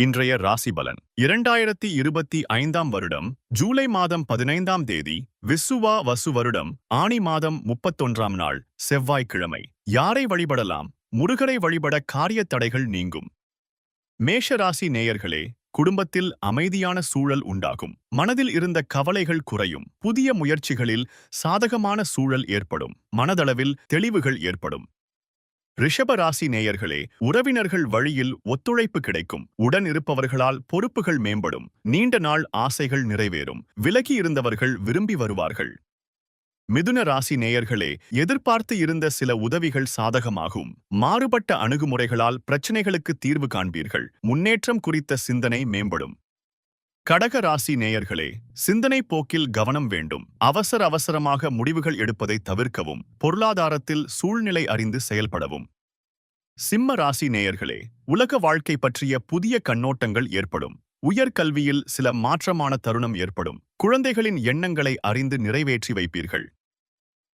இன்றைய ராசி பலன் இரண்டாயிரத்தி இருபத்தி ஐந்தாம் வருடம் ஜூலை மாதம் பதினைந்தாம் தேதி விசுவா வசு வருடம் ஆணி மாதம் முப்பத்தொன்றாம் நாள் செவ்வாய்க்கிழமை. யாரை வழிபடலாம்? முருகரை வழிபட காரியத் தடைகள் நீங்கும். மேஷ ராசி நேயர்களே குடும்பத்தில் அமைதியான சூழல் உண்டாகும். மனதில் இருந்த கவலைகள் குறையும். புதிய முயற்சிகளில் சாதகமான சூழல் ஏற்படும். மனதளவில் தெளிவுகள் ஏற்படும். ரிஷப ராசி நேயர்களே உறவினர்கள் வழியில் ஒத்துழைப்பு கிடைக்கும். உடன் இருப்பவர்களால் பொறுப்புகள் மேம்படும். நீண்ட நாள் ஆசைகள் நிறைவேறும். விலகி இருந்தவர்கள் விரும்பி வருவார்கள். மிதுன ராசி நேயர்களே எதிர்பார்த்து இருந்த சில உதவிகள் சாதகமாகும். மாறுபட்ட அணுகுமுறைகளால் பிரச்சினைகளுக்கு தீர்வு காண்பீர்கள். முன்னேற்றம் குறித்த சிந்தனை மேம்படும். கடக ராசி நேயர்களே சிந்தனை போக்கில் கவனம் வேண்டும். அவசர அவசரமாக முடிவுகள் எடுப்பதை தவிர்க்கவும் பொருளாதாரத்தில் சூழ்நிலை அறிந்து செயல்படவும். சிம்ம ராசி நேயர்களே உலக வாழ்க்கை பற்றிய புதிய கண்ணோட்டங்கள் ஏற்படும். உயர்கல்வியில் சில மாற்றமான தருணம் ஏற்படும். குழந்தைகளின் எண்ணங்களை அறிந்து நிறைவேற்றி வைப்பீர்கள்.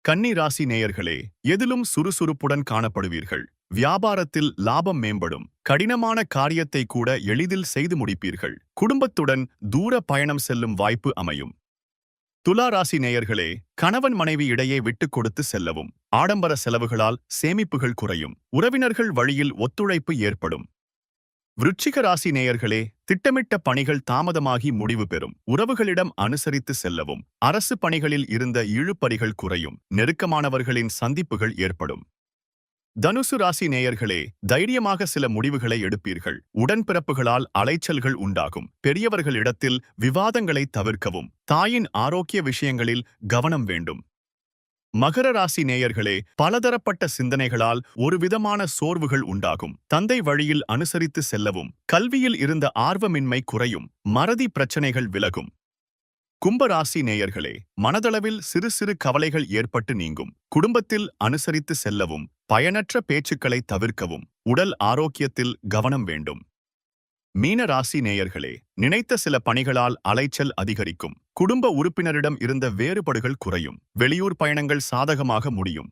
கன்னி ராசி நேயர்களே எதிலும் சுறுசுறுப்புடன் காணப்படுவீர்கள். வியாபாரத்தில் லாபம் மேம்படும். கடினமான காரியத்தை கூட எளிதில் செய்து முடிப்பீர்கள். குடும்பத்துடன் தூர பயணம் செல்லும் வாய்ப்பு அமையும். துலா ராசி நேயர்களே கணவன் மனைவி இடையே விட்டுக் கொடுத்து செல்லவும். ஆடம்பர செலவுகளால் சேமிப்புகள் குறையும். உறவினர்கள் வழியில் ஒத்துழைப்பு ஏற்படும். விருச்சிக ராசி நேயர்களே திட்டமிட்ட பணிகள் தாமதமாகி முடிவு பெறும். உறவுகளிடம் அனுசரித்து செல்லவும். அரசு பணிகளில் இருந்த இழுப்பறிகள் குறையும். நெருக்கமானவர்களின் சந்திப்புகள் ஏற்படும். தனுசு ராசி நேயர்களே தைரியமாக சில முடிவுகளை எடுப்பீர்கள். உடன்பிறப்புகளால் அலைச்சல்கள் உண்டாகும். பெரியவர்களிடத்தில் விவாதங்களை தவிர்க்கவும். தாயின் ஆரோக்கிய விஷயங்களில் கவனம் வேண்டும். மகர ராசி நேயர்களே பலதரப்பட்ட சிந்தனைகளால் ஒருவிதமான சோர்வுகள் உண்டாகும். தந்தை வழியில் அனுசரித்து செல்லவும். கல்வியில் இருந்த ஆர்வமின்மை குறையும். மறதி பிரச்சனைகள் விலகும். கும்பராசி நேயர்களே மனதளவில் சிறு சிறு கவலைகள் ஏற்பட்டு நீங்கும். குடும்பத்தில் அனுசரித்து செல்லவும் பயனற்ற பேச்சுக்களை தவிர்க்கவும் உடல் ஆரோக்கியத்தில் கவனம் வேண்டும். மீன ராசி நேயர்களே நினைத்த சில பணிகளால் அலைச்சல் அதிகரிக்கும். குடும்ப உறுப்பினரிடம் இருந்த வேறுபாடுகள் குறையும். வெளியூர் பயணங்கள் சாதகமாக முடியும்.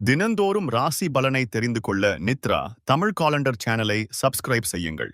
தினந்தோறும் ராசி பலனை தெரிந்து கொள்ள நித்ரா தமிழ் காலண்டர் சேனலை சப்ஸ்கிரைப் செய்யுங்கள்.